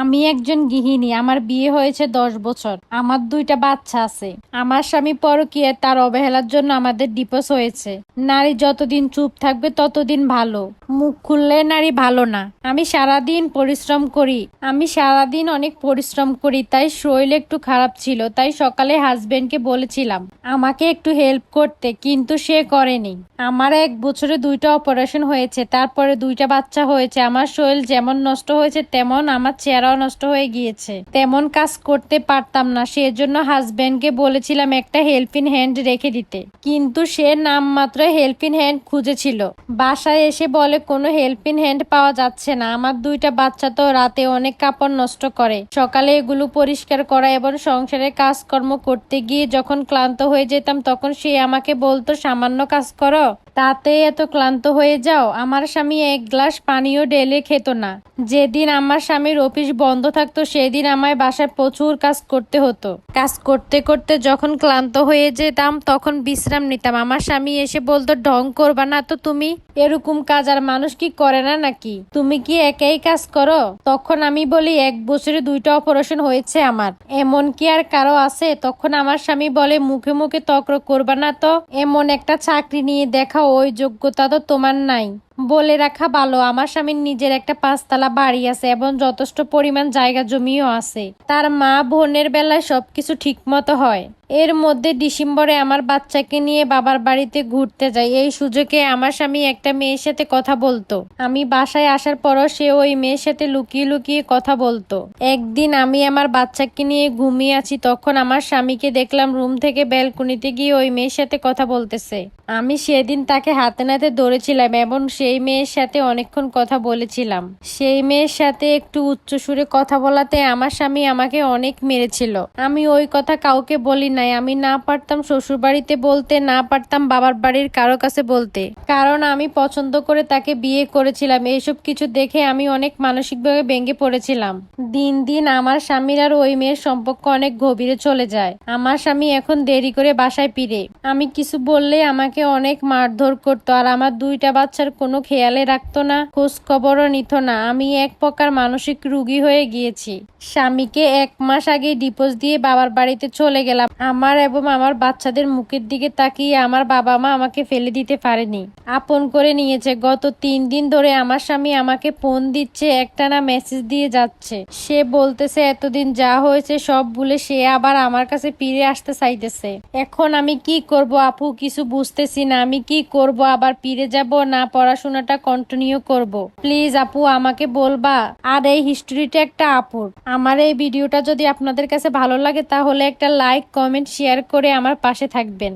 আমি একজন গৃহিণী, আমার বিয়ে হয়েছে দশ বছর। আমার দুইটা বাচ্চা আছে। আমার স্বামী পরকীয়া তার অবহেলার জন্য আমাদের ডিপোজ হয়েছে। নারী যতদিন চুপ থাকবে, ততদিন ভালো। মুখ খুললে নারী ভালো না। আমি সারাদিন পরিশ্রম করি। আমি সারাদিন অনেক পরিশ্রম করি, তাই শরীর একটু খারাপ ছিল, তাই সকালে হাজবেন্ডকে বলেছিলাম, আমাকে একটু হেল্প করতে। কিন্তু সে করেনি। আমার এক বছরে দুইটা অপারেশন হয়েছে, তারপরে দুইটা বাচ্চা হয়েছে। আমার শরীর যেমন নষ্ট হয়েছে, তেমন আমার চেহারাও নষ্ট হয়ে গিয়েছে। তেমন কাজ করতে পারতাম না, সেজন্য হাজবেন্ডকে বলেছিলাম একটা হেল্পিং হ্যান্ড রেখে দিতে। কিন্তু সে নামমাত্র হেল্পিং হ্যান্ড খুঁজেছিল। বাসায় এসে বলে, কোনো হেল্পিং হ্যান্ড পাওয়া যাচ্ছে না। আমার দুইটা বাচ্চা তো রাতে অনেক কাপড় নষ্ট করে। সকালে এগুলো পরিষ্কার করা এবং সংসারের কাজকর্ম করতে গিয়ে যখন ক্লান্ত হয়ে যেতাম, তখন সে আমাকে বলতো, সামান্য কাজ করো। তাতে এত ক্লান্ত হয়ে যাও, আমার স্বামী এক গ্লাস পানিও ডেলে খেত না। যেদিন আমার স্বামীর অফিস বন্ধ থাকতো, সেদিন আমায় বাসায় প্রচুর কাজ করতে হতো। কাজ করতে করতে যখন ক্লান্ত হয়ে যেতাম, তখন বিশ্রাম নিতাম। আমার স্বামী এসে বলতো, ঢং করবা না তো তুমি। এরকম কাজ আর মানুষ কি করে না নাকি? তুমি কি একাই কাজ করো? তখন আমি বলি, এক বছরে দুইটা অপারেশন হয়েছে আমার। এমন কি আর কারও আছে? তখন আমার স্বামী বলে, মুখে মুখে তক্র করবা না তো। এমন একটা চাকরি নিয়ে দেখা ওই যোগ্যতা তো তোমার নাই। বলে রাখা ভালো। আমার স্বামীর নিজের একটা পাঁচতলা বাড়ি আছে এবং যথেষ্ট পরিমাণ জায়গা জমিও আছে। তার মা বোনের বেলায় সবকিছু ঠিক মতো হয়। এর মধ্যে ডিসেম্বরে আমার বাচ্চাকে নিয়ে বাবার বাড়িতে ঘুরতে যাই। এই সুযোগে আমার স্বামী একটা মেয়ের সাথে কথা বলতো। আমি বাসায় আসার পরও সে ওই মেয়ের সাথে লুকিয়ে লুকিয়ে কথা বলতো। একদিন আমি আমার বাচ্চাকে নিয়ে ঘুমিয়ে আছি, তখন আমার স্বামীকে দেখলাম রুম থেকে ব্যালকনিতে গিয়ে ওই মেয়ের সাথে কথা বলতেছে। আমি সেদিন তাকে হাতে নাতে ধরেছিলাম এবং সেই মেয়ের সাথে অনেকক্ষণ কথা বলেছিলাম। সেই মেয়ের সাথে একটু উচ্চ সুরে কথা বলাতে আমার স্বামী আমাকে অনেক মেরেছিল। আমি ওই কথা কাউকে বলি নাই। আমি না পারতাম শ্বশুর বাড়িতে বলতে, না পারতাম বাবার বাড়ির কারও কাছে বলতে। কারণ আমি পছন্দ করে তাকে বিয়ে করেছিলাম। এইসব কিছু দেখে আমি অনেক মানসিকভাবে ভেঙে পড়েছিলাম। দিন দিন আমার স্বামীর আর ওই মেয়ের সম্পর্ক অনেক গভীরে চলে যায়। আমার স্বামী এখন দেরি করে বাসায় ফিরে। আমি কিছু বললে আমাকে অনেক মারধর করতো। আর আমার দুইটা বাচ্চার কোনো খেয়ালে রাখতো না খোঁজ খবরও নিত না। আমি এক প্রকার মানসিক রুগী হয়ে গিয়েছি। স্বামীকে এক মাস আগে ডিপোজ দিয়ে বাবার বাড়িতে চলে গেলাম। আমার এবং আমার বাচ্চাদের মুখের দিকে তাকিয়ে আমার বাবা মা আমাকে ফেলে দিতে পারেনি। আপন করে নিয়েছে। গত তিন দিন ধরে আমার স্বামী আমাকে ফোন দিচ্ছে, একটানা মেসেজ দিয়ে যাচ্ছে। সে বলতেছে, এতদিন যা হয়েছে সব ভুলে সে আবার আমার কাছে ফিরে আসতে চাইতেছে। এখন আমি কি করব আপু? কিছু বুঝতেছি না। আমি কি করব? আবার ফিরে যাব না পড়াশোনাটা কন্টিনিউ করব। প্লিজ আপু, আমাকে বলবা। আর এই হিস্ট্রিটা একটা আপুর। আমার এই ভিডিওটা যদি আপনাদের কাছে ভালো লাগে, তাহলে একটা লাইক কমেন্ট শেয়ার করে আমার পাশে থাকবেন।